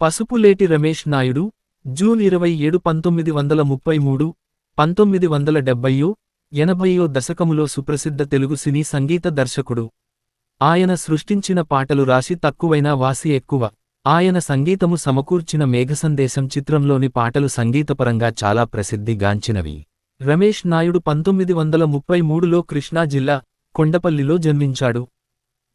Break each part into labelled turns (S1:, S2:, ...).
S1: Pasupuleti Ramesh Naidu June ఇరవై ఏడు పంతొమ్మిది వందల ముప్పై మూడు పంతొమ్మిది వందల డెబ్బయో ఎనభయో దశకములో సుప్రసిద్ధ తెలుగు సినీ సంగీత దర్శకుడు. ఆయన సృష్టించిన పాటలు రాశి తక్కువైనా వాసి ఎక్కువ. ఆయన సంగీతము సమకూర్చిన మేఘసందేశం చిత్రంలోని పాటలు సంగీతపరంగా చాలా ప్రసిద్ధిగాంచినవి. రమేష్ నాయుడు పంతొమ్మిది వందల ముప్పై మూడులో కృష్ణా జిల్లా కొండపల్లిలో జన్మించాడు.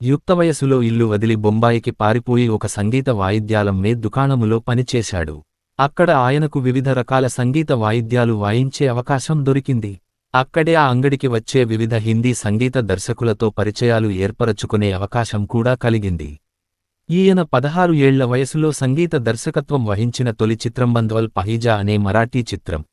S1: యుక్తవయసులో ఇల్లు వదిలి బొంబాయికి పారిపోయి ఒక సంగీత వాయిద్యాలమ్మే దుకాణములో పనిచేశాడు. అక్కడ ఆయనకు వివిధ రకాల సంగీత వాయిద్యాలు వాయించే అవకాశం దొరికింది. అక్కడే ఆ అంగడికి వచ్చే వివిధ హిందీ సంగీత దర్శకులతో పరిచయాలు ఏర్పరచుకునే అవకాశం కూడా కలిగింది. ఈయన పదహారు ఏళ్ళ వయసులో సంగీత దర్శకత్వం వహించిన తొలి చిత్రం బంధ్వల్ పహీజా అనే మరాఠీ చిత్రం.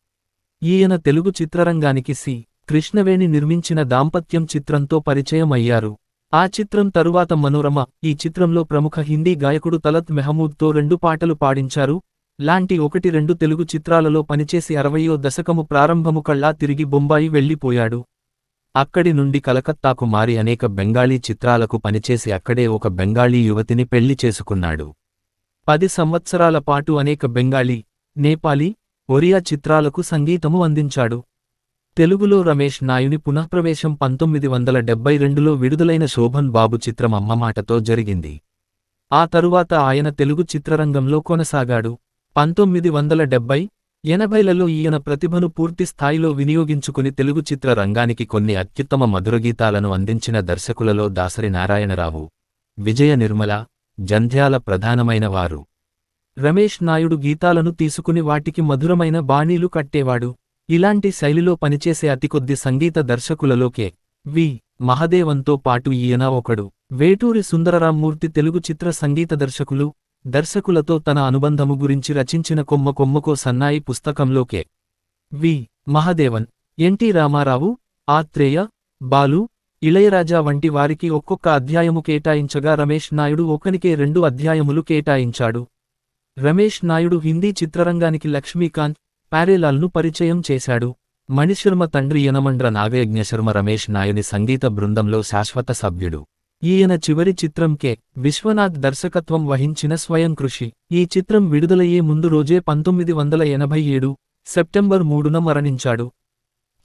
S1: ఈయన తెలుగు చిత్రరంగానికి సి. కృష్ణవేణి నిర్మించిన దాంపత్యం చిత్రంతో పరిచయం అయ్యారు ఆ చిత్రం తరువాత మనోరమ. ఈ చిత్రంలో ప్రముఖ హిందీ గాయకుడు తలత్ మెహమూద్తో రెండు పాటలు పాడించారు. లాంటి ఒకటి రెండు తెలుగు చిత్రాలలో పనిచేసి అరవయో దశకము ప్రారంభము కళ్ళా తిరిగి బొంబాయి వెళ్ళిపోయాడు అక్కడి నుండి కలకత్తాకు మారి అనేక బెంగాలీ చిత్రాలకు పనిచేసి అక్కడే ఒక బెంగాలీ యువతిని పెళ్ళి చేసుకున్నాడు. పది సంవత్సరాల పాటు అనేక బెంగాలీ నేపాలీ ఒరియా చిత్రాలకు సంగీతము అందించాడు. తెలుగులో రమేష్ నాయుని పునఃప్రవేశం పంతొమ్మిది వందల డెబ్బై రెండులో విడుదలైన శోభన్ బాబు చిత్రం అమ్మమాటతో జరిగింది. ఆ తరువాత ఆయన తెలుగు చిత్రరంగంలో కొనసాగాడు. పంతొమ్మిది వందల డెబ్బై ఎనభైలలో ఈయన ప్రతిభను పూర్తి స్థాయిలో వినియోగించుకుని తెలుగు చిత్ర రంగానికి కొన్ని అత్యుత్తమ మధురగీతాలను అందించిన దర్శకులలో దాసరి నారాయణరావు విజయ నిర్మల జంధ్యాల ప్రధానమైన వారు. రమేష్ నాయుడు గీతాలను తీసుకుని వాటికి మధురమైన బాణీలు కట్టేవాడు. ఇలాంటి శైలిలో పనిచేసే అతికొద్ది సంగీత దర్శకులలోకే వి. మహదేవంతో పాటు ఈయన ఒకడు. వేటూరి సుందరరామ్మూర్తి తెలుగు చిత్ర సంగీత దర్శకులు దర్శకులతో తన అనుబంధము గురించి రచించిన కొమ్మ కొమ్మకో సన్నాయి పుస్తకంలోకే V. Mahadevan N T Rama Rao Atreya Balu Ilaiyaraaja వంటి వారికి ఒక్కొక్క అధ్యాయము కేటాయించగా రమేష్ నాయుడు ఒకనికే రెండు అధ్యాయములు కేటాయించాడు. రమేష్ నాయుడు హిందీ చిత్రరంగానికి లక్ష్మీకాంత్ ప్యారేలాల్ను పరిచయం చేశాడు. మణిశర్మ తండ్రి యనమండ్ర నాగయజ్ఞశర్మ రమేష్ నాయుని సంగీత బృందంలో శాశ్వత సభ్యుడు. ఈయన చివరి చిత్రం కె. విశ్వనాథ్ దర్శకత్వం వహించిన స్వయం కృషి. ఈ చిత్రం విడుదలయ్యే ముందు రోజే పంతొమ్మిది వందల ఎనభై ఏడు సెప్టెంబర్ మూడున మరణించాడు.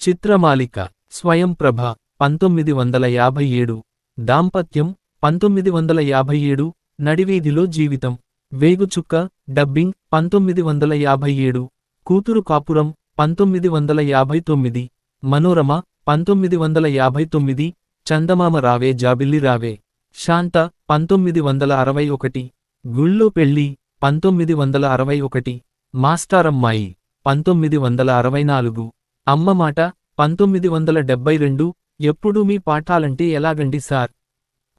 S1: చిత్రమాలిక. స్వయం ప్రభ. పంతొమ్మిది వందల యాభై ఏడు. దాంపత్యం. పంతొమ్మిది వందల యాభై ఏడు. నడివీధిలో జీవితం. వేగుచుక్క. డబ్బింగ్. పంతొమ్మిది వందల యాభై ఏడు. కూతురు కాపురం పంతొమ్మిది వందల యాభై తొమ్మిది మనోరమ పంతొమ్మిది వందల యాభై తొమ్మిది చందమామ రావే జాబిల్లి రావే. శాంత పంతొమ్మిది వందల అరవై ఒకటి గుళ్ళో పెళ్ళి పంతొమ్మిది వందల అరవై ఒకటి మాస్టారమ్మాయి పంతొమ్మిది వందల అరవై నాలుగు అమ్మ మాట పంతొమ్మిది వందల డెబ్బై రెండు ఎప్పుడూ మీ పాఠాలంటే ఎలాగండి సార్?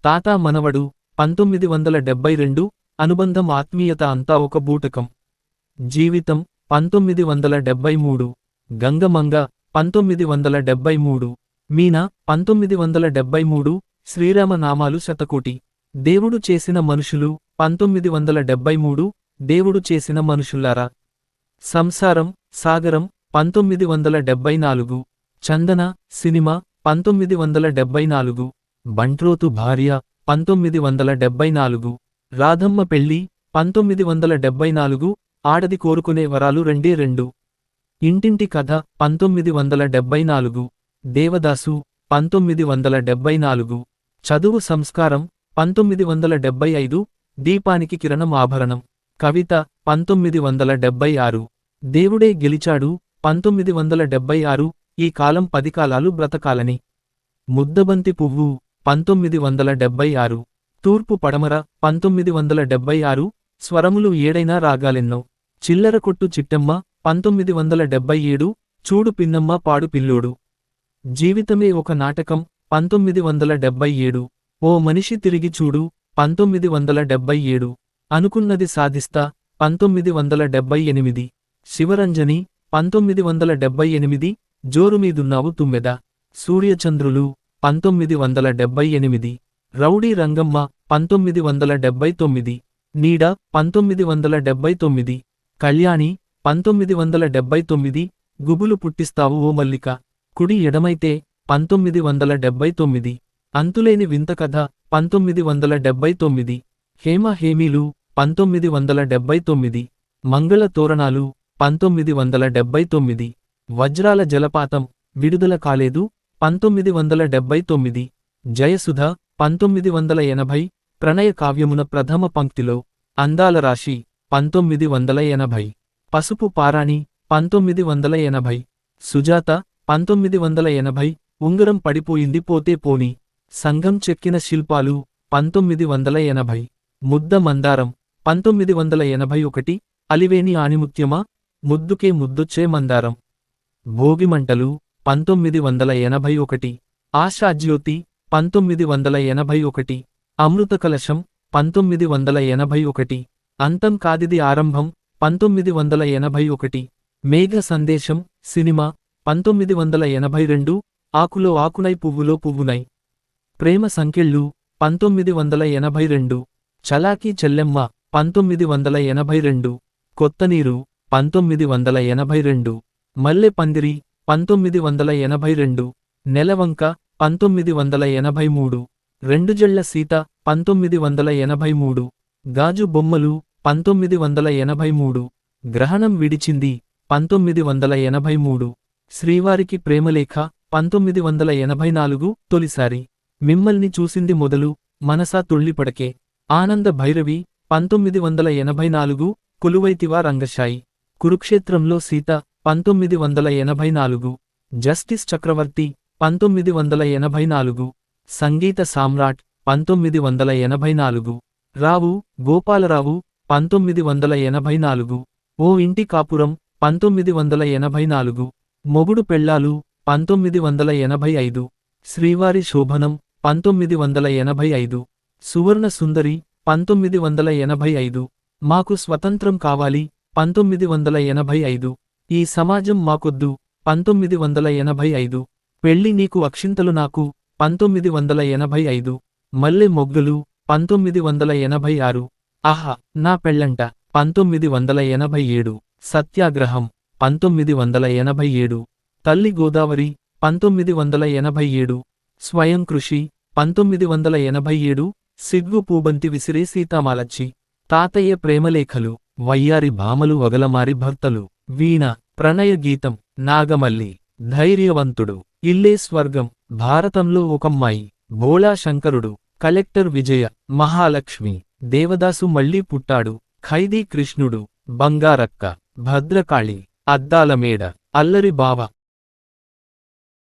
S1: తాతా మనవడు పంతొమ్మిది వందల డెబ్బై రెండు అనుబంధం ఆత్మీయత అంతా ఒక బూటకం. జీవితం పంతొమ్మిది వందల డెబ్బై మూడు గంగమంగ పంతొమ్మిది వందల డెబ్బై మూడు మీనా పంతొమ్మిది వందల డెబ్బై మూడు శ్రీరామనామాలు శతకోటి. దేవుడు చేసిన మనుషులు పంతొమ్మిది వందల డెబ్బై మూడు దేవుడు చేసిన మనుషులారా సంసారం సాగరం పంతొమ్మిది వందల డెబ్బై నాలుగు. చందన సినిమా పంతొమ్మిది వందల డెబ్బై నాలుగు. బంట్రోతు భార్య పంతొమ్మిది వందల డెబ్బై నాలుగు. రాధమ్మ పెళ్ళి పంతొమ్మిది వందల డెబ్బై నాలుగు. ఆడది కోరుకునే వరాలు రెండే రెండు. ఇంటింటి కథ పంతొమ్మిది వందల డెబ్బై నాలుగు. దేవదాసు పంతొమ్మిది వందల డెబ్బై నాలుగు. చదువు సంస్కారం పంతొమ్మిది వందల డెబ్బై ఐదు. దీపానికి కిరణం ఆభరణం. కవిత పంతొమ్మిది వందల డెబ్బై ఆరు. దేవుడే గెలిచాడు పంతొమ్మిది వందల డెబ్బై ఆరు. ఈ కాలం పది కాలాలు బ్రతకాలని. ముద్దబంతి పువ్వు పంతొమ్మిది వందల డెబ్బై ఆరు. తూర్పు పడమర పంతొమ్మిది వందల డెబ్బై ఆరు. స్వరములు ఏడైనా రాగాలెన్నో. చిల్లరకొట్టు చిట్టమ్మ పంతొమ్మిది వందల డెబ్బై ఏడు చూడు పిన్నమ్మ పాడు పిల్లోడు. జీవితమే ఒక నాటకం పంతొమ్మిది వందల డెబ్బై ఏడు. ఓ మనిషి తిరిగి చూడు పంతొమ్మిది వందల డెబ్బై ఏడు. అనుకున్నది సాధిస్తా పంతొమ్మిది వందల డెబ్బై ఎనిమిది. శివరంజని పంతొమ్మిది వందల డెబ్బై ఎనిమిది జోరుమీదున్నావు తుమ్మెద. సూర్యచంద్రులు పంతొమ్మిది వందల డెబ్బై ఎనిమిది. రౌడీ రంగమ్మ పంతొమ్మిది వందల డెబ్బై తొమ్మిది. నీడ పంతొమ్మిది వందల డెబ్బై తొమ్మిది. కళ్యాణి పంతొమ్మిది వందల డెబ్బై తొమ్మిది గుబులు పుట్టిస్తావు ఓ మల్లిక. కుడి ఎడమైతే పంతొమ్మిది వందల డెబ్బై తొమ్మిది. అంతులేని వింత కథ పంతొమ్మిది వందల డెబ్బై తొమ్మిది. హేమ హేమీలు పంతొమ్మిది వందల డెబ్బై తొమ్మిది. మంగళ తోరణాలు పంతొమ్మిది వందల డెబ్బై తొమ్మిది. వజ్రాల జలపాతం విడుదల కాలేదు పంతొమ్మిది వందల డెబ్బై తొమ్మిది. జయసుధ పంతొమ్మిది వందల ఎనభై. ప్రణయ కావ్యమున ప్రథమ పంక్తిలో అందాల రాశి. పంతొమ్మిది వందల ఎనభై. పసుపు పారాణి పంతొమ్మిది వందల ఎనభై. సుజాత పంతొమ్మిది వందల ఎనభై. ఉంగరం పడిపోయింది పోతే పోని. సంఘం చెక్కిన శిల్పాలు పంతొమ్మిది వందల ఎనభై. ముద్ద మందారం పంతొమ్మిది వందల ఎనభై ఒకటి. అలివేని ఆణిముత్యమా? ముద్దుకే ముద్దొచ్చే మందారం. భోగిమంటలు పంతొమ్మిది వందల ఎనభై ఒకటి. ఆశాజ్యోతి పంతొమ్మిది వందల ఎనభై ఒకటి. అమృతకలశం పంతొమ్మిది వందల ఎనభై ఒకటి. అంతం కాదిది ఆరంభం పంతొమ్మిది వందల ఎనభై ఒకటి. మేఘ సందేశం సినిమా పంతొమ్మిది వందల ఎనభై రెండు ఆకులో ఆకునై పువ్వులో పువ్వునై. ప్రేమ సంకెళ్ళు పంతొమ్మిది వందల ఎనభై రెండు. చలాకీ చెల్లెమ్మ పంతొమ్మిది వందల ఎనభై రెండు. కొత్తనీరు పంతొమ్మిది వందల ఎనభై రెండు. మల్లె పందిరి పంతొమ్మిది వందల ఎనభై రెండు. నెలవంక పంతొమ్మిది వందల ఎనభై మూడు. రెండు జళ్ళ సీత పంతొమ్మిది వందల ఎనభై మూడు. గాజు బొమ్మలు పంతొమ్మిది వందల ఎనభై మూడు. గ్రహణం విడిచింది పంతొమ్మిది వందల ఎనభై మూడు. శ్రీవారికి ప్రేమలేఖ పంతొమ్మిది వందల ఎనభై నాలుగు తొలిసారి. మిమ్మల్ని చూసింది మొదలు మనసా తుళ్ళిపడకే. ఆనంద భైరవి పంతొమ్మిది వందల ఎనభై నాలుగు కులువైతివా రంగశాయి. కురుక్షేత్రంలో సీత పంతొమ్మిది వందల ఎనభై నాలుగు. జస్టిస్ చక్రవర్తి పంతొమ్మిది వందల ఎనభై నాలుగు. సంగీత సామ్రాట్ పంతొమ్మిది వందల ఎనభై నాలుగు. రావు గోపాలరావు పంతొమ్మిది వందల ఎనభై నాలుగు. ఓ ఇంటి కాపురం పంతొమ్మిది వందల ఎనభై నాలుగు. మొగుడు పెళ్ళాలు పంతొమ్మిది వందల ఎనభై ఐదు. శ్రీవారి శోభనం పంతొమ్మిది వందల ఎనభై ఐదు. సువర్ణ సుందరి పంతొమ్మిది వందల ఎనభై ఐదు. మాకు స్వతంత్రం కావాలి పంతొమ్మిది వందల ఎనభై ఐదు. ఈ సమాజం మాకొద్దు పంతొమ్మిది వందల ఎనభై ఐదు. పెళ్ళి నీకు అక్షింతలు నాకు పంతొమ్మిది వందల ఎనభై ఐదు. మల్లె మొగ్గలు పంతొమ్మిది వందల ఎనభై ఆరు. ఆహా నా పెళ్ళంట. పంతొమ్మిది వందల ఎనభై ఏడు. సత్యాగ్రహం. పంతొమ్మిది వందల ఎనభై ఏడు. తల్లి గోదావరి. పంతొమ్మిది వందల ఎనభై ఏడు. స్వయం కృషి. పంతొమ్మిది వందల ఎనభై ఏడు. సిగ్గు పూబంతి విసిరే సీతామాలచ్చి. తాతయ్య ప్రేమలేఖలు. వయ్యారి భామలు వగలమారి భర్తలు. వీణ. ప్రణయ గీతం. నాగమల్లి. ధైర్యవంతుడు. ఇల్లే స్వర్గం. భారతంలో ఒకమ్మాయి. భోళా శంకరుడు కలెక్టర్ విజయ మహాలక్ష్మి దేవదాసు మళ్ళీ పుట్టాడు ఖైదీ కృష్ణుడు బంగారక్క భద్రకాళి అద్దాలమేడ అల్లరి బావ.